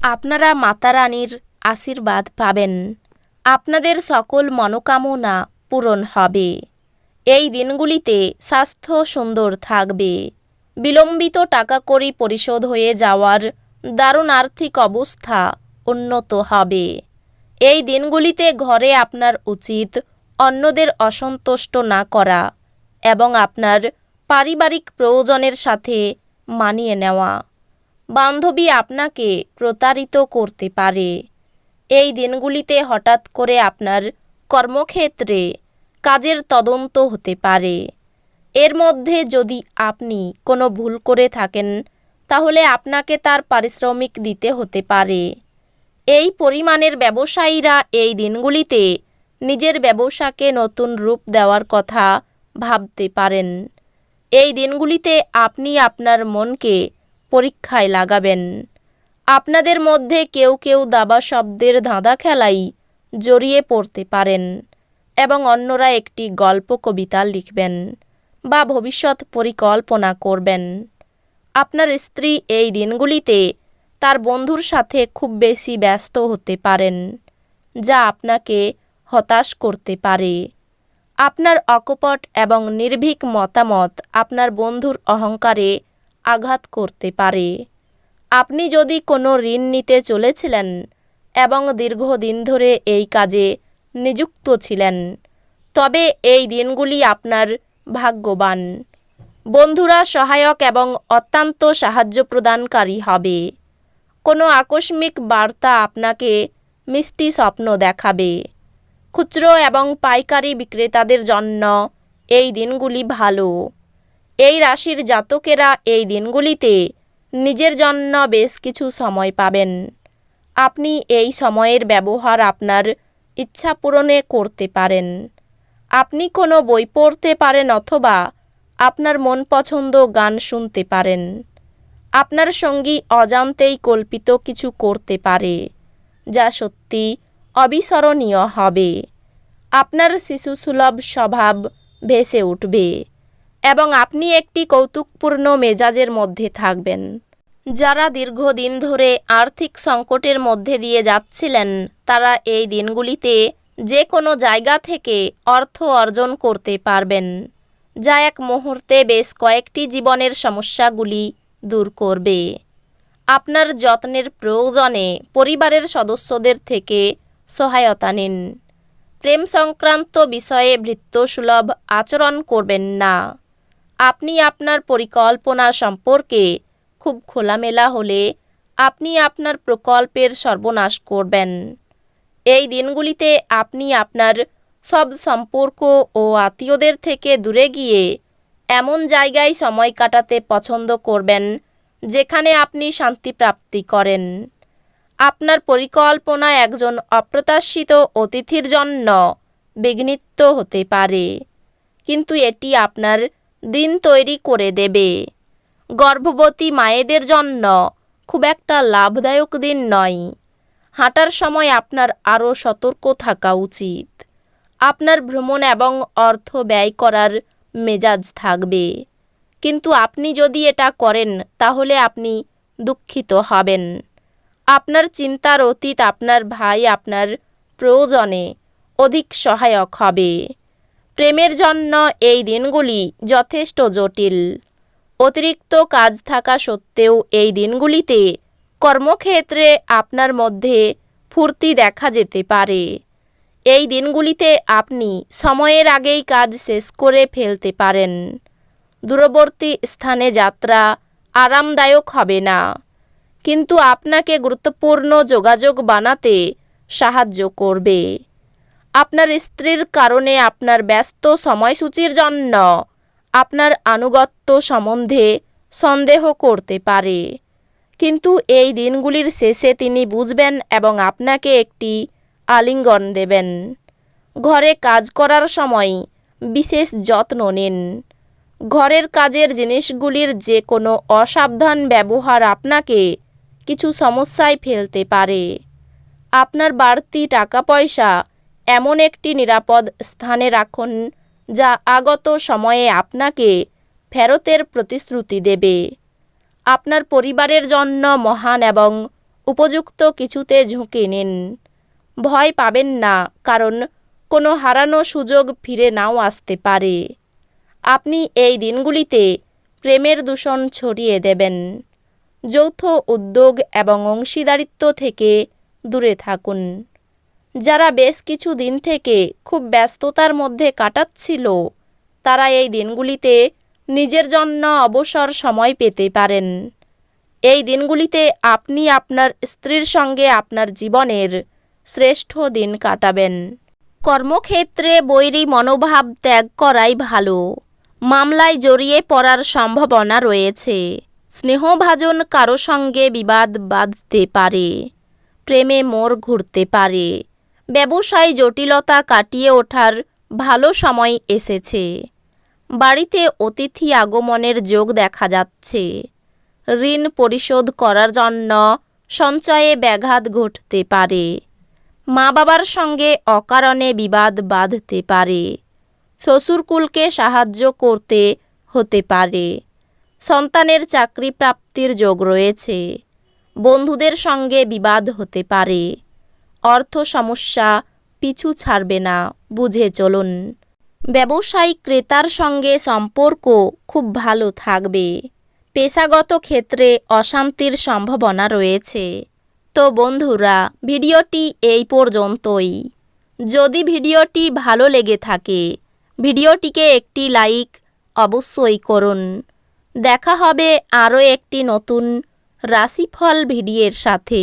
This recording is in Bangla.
আপনারা মাতারানীর আশীর্বাদ পাবেন। আপনাদের সকল মনোকামনা পূরণ হবে। এই দিনগুলিতে স্বাস্থ্য সুন্দর থাকবে। বিলম্বিত টাকা কড়ি পরিশোধ হয়ে যাওয়ার দারুণ আর্থিক অবস্থা উন্নত হবে। এই দিনগুলিতে ঘরে আপনার উচিত অন্যদের অসন্তুষ্ট না করা এবং আপনার পারিবারিক প্রয়োজনের সাথে মানিয়ে নেওয়া। বান্ধবী আপনাকে প্রতারিত করতে পারে। এই দিনগুলিতে হঠাৎ করে আপনার কর্মক্ষেত্রে কাজের তদন্ত হতে পারে। এর মধ্যে যদি আপনি কোনো ভুল করে থাকেন, তাহলে আপনাকে তার পারিশ্রমিক দিতে হতে পারে। এই পরিমাণের ব্যবসায়ীরা এই দিনগুলিতে নিজের ব্যবসাকে নতুন রূপ দেওয়ার কথা ভাবতে পারেন। এই দিনগুলিতে আপনি আপনার মনকে পরীক্ষায় লাগাবেন। আপনাদের মধ্যে কেউ কেউ দাবা শব্দের ধাঁধা খেলাই জড়িয়ে পড়তে পারেন এবং অন্যরা একটি গল্প কবিতা লিখবেন বা ভবিষ্যৎ পরিকল্পনা করবেন। আপনার স্ত্রী এই দিনগুলিতে তার বন্ধুর সাথে খুব বেশি ব্যস্ত হতে পারেন, যা আপনাকে হতাশ করতে পারে। আপনার অকপট এবং নির্ভীক মতামত আপনার বন্ধুর অহংকারে আঘাত করতে পারে। আপনি যদি কোনো ঋণ নিতে চলেছিলেন এবং দীর্ঘদিন ধরে এই কাজে নিযুক্ত ছিলেন, তবে এই দিনগুলি আপনার ভাগ্যবান। বন্ধুরা সহায়ক এবং অত্যন্ত সাহায্য প্রদানকারী হবে। কোনো আকস্মিক বার্তা আপনাকে মিষ্টি স্বপ্ন দেখাবে। খুচরো এবং পাইকারি বিক্রেতাদের জন্য এই দিনগুলি ভালো। এই রাশির জাতকেরা এই দিনগুলিতে নিজের জন্য বেশ কিছু সময় পাবেন। আপনি এই সময়ের ব্যবহার আপনার ইচ্ছা পূরণে করতে পারেন। আপনি কোনো বই পড়তে পারেন অথবা আপনার মন পছন্দ গান শুনতে পারেন। আপনার সঙ্গী অজান্তেই কল্পিত কিছু করতে পারে, যা সত্যি অবিস্মরণীয় হবে। আপনার শিশুসুলভ স্বভাব ভেসে উঠবে। এবং আপনি একটি কৌতুকপূর্ণ মেজাজের মধ্যে থাকবেন। যারা দীর্ঘদিন ধরে আর্থিক সংকটের মধ্যে দিয়ে যাচ্ছিলেন, তারা এই দিনগুলিতে যে কোনো জায়গা থেকে অর্থ অর্জন করতে পারবেন, যা এক মুহূর্তে বেশ কয়েকটি জীবনের সমস্যাগুলি দূর করবে। আপনার যত্নের প্রয়োজনে পরিবারের সদস্যদের থেকে সহায়তা নিন। প্রেম সংক্রান্ত বিষয়ে ভৃত্যসুলভ আচরণ করবেন না। আপনি আপনার পরিকল্পনা সম্পর্কে খুব খোলামেলা হলে আপনি আপনার প্রকল্পের সর্বনাশ করবেন। এই দিনগুলিতে আপনি আপনার সব সম্পর্ক ও আত্মীয়দের থেকে দূরে গিয়ে এমন জায়গায় সময় কাটাতে পছন্দ করবেন যেখানে আপনি শান্তি প্রাপ্তি করেন। আপনার পরিকল্পনা একজন অপ্রত্যাশিত অতিথির জন্য বিঘ্নিত হতে পারে, কিন্তু এটি আপনার দিন তৈরি করে দেবে। গর্ভবতী মায়েদের জন্য খুব একটা লাভদায়ক দিন নয়। হাঁটার সময় আপনার আরও সতর্ক থাকা উচিত। আপনার ভ্রমণ এবং অর্থ ব্যয় করার মেজাজ থাকবে। কিন্তু আপনি যদি এটা করেন, তাহলে আপনি দুঃখিত হবেন। আপনার চিন্তার অতীত আপনার ভাই আপনার প্রয়োজনে অধিক সহায়ক হবে। প্রেমের জন্য এই দিনগুলি যথেষ্ট জটিল। অতিরিক্ত কাজ থাকা সত্ত্বেও এই দিনগুলিতে কর্মক্ষেত্রে আপনার মধ্যে ফুর্তি দেখা যেতে পারে। এই দিনগুলিতে আপনি সময়ের আগেই কাজ শেষ করে ফেলতে পারেন। দূরবর্তী স্থানে যাত্রা আরামদায়ক হবে না। কিন্তু আপনাকে গুরুত্বপূর্ণ যোগাযোগ বানাতে সাহায্য করবে। আপনার স্ত্রীর কারণে আপনার ব্যস্ত সময়সূচির জন্য আপনার আনুগত্য সম্বন্ধে সন্দেহ করতে পারে। কিন্তু এই দিনগুলির শেষে তিনি বুঝবেন এবং আপনাকে একটি আলিঙ্গন দেবেন। ঘরে কাজ করার সময় বিশেষ যত্ন নিন। ঘরের কাজের জিনিসগুলির যে কোনো অসাবধান ব্যবহার আপনাকে কিছু সমস্যায় ফেলতে পারে। আপনার বাড়তি টাকা পয়সা এমন একটি নিরাপদ স্থানে রাখুন যা আগত সময়ে আপনাকে ফেরতের প্রতিশ্রুতি দেবে। আপনার পরিবারের জন্য মহান এবং উপযুক্ত কিছুতে ঝুঁকি নিন। ভয় পাবেন না, কারণ কোনো হারানো সুযোগ ফিরে নাও আসতে পারে। আপনি এই দিনগুলিতে প্রেমের দূষণ ছড়িয়ে দেবেন। যৌথ উদ্যোগ এবং অংশীদারিত্ব থেকে দূরে থাকুন। যারা বেশ কিছু দিন থেকে খুব ব্যস্ততার মধ্যে কাটাচ্ছিল, তারা এই দিনগুলিতে নিজের জন্য অবসর সময় পেতে পারেন। এই দিনগুলিতে আপনি আপনার স্ত্রীর সঙ্গে আপনার জীবনের শ্রেষ্ঠ দিন কাটাবেন। কর্মক্ষেত্রে বৈরী মনোভাব ত্যাগ করাই ভালো। মামলায় জড়িয়ে পড়ার সম্ভাবনা রয়েছে। স্নেহভাজন কারও সঙ্গে বিবাদ বাঁধতে পারে। প্রেমে মোর ঘুরতে পারে। ব্যবসায় জটিলতা কাটিয়ে ওঠার ভালো সময় এসেছে। বাড়িতে অতিথি আগমনের যোগ দেখা যাচ্ছে। ঋণ পরিশোধ করার জন্য সঞ্চয়ে ব্যাঘাত ঘটতে পারে। মা বাবার সঙ্গে অকারণে বিবাদ বাঁধতে পারে। শ্বশুরকুলকে সাহায্য করতে হতে পারে। সন্তানের চাকরি প্রাপ্তির যোগ রয়েছে। বন্ধুদের সঙ্গে বিবাদ হতে পারে। অর্থ সমস্যা পিছু ছাড়বে না, বুঝে চলুন। ব্যবসায়িক ক্রেতার সঙ্গে সম্পর্ক খুব ভালো থাকবে। পেশাগত ক্ষেত্রে অশান্তির সম্ভাবনা রয়েছে। তো বন্ধুরা, ভিডিওটি এই পর্যন্তই। যদি ভিডিওটি ভালো লেগে থাকে, ভিডিওটিকে একটি লাইক অবশ্যই করুন। দেখা হবে আরও একটি নতুন রাশিফল ভিডিওর সাথে।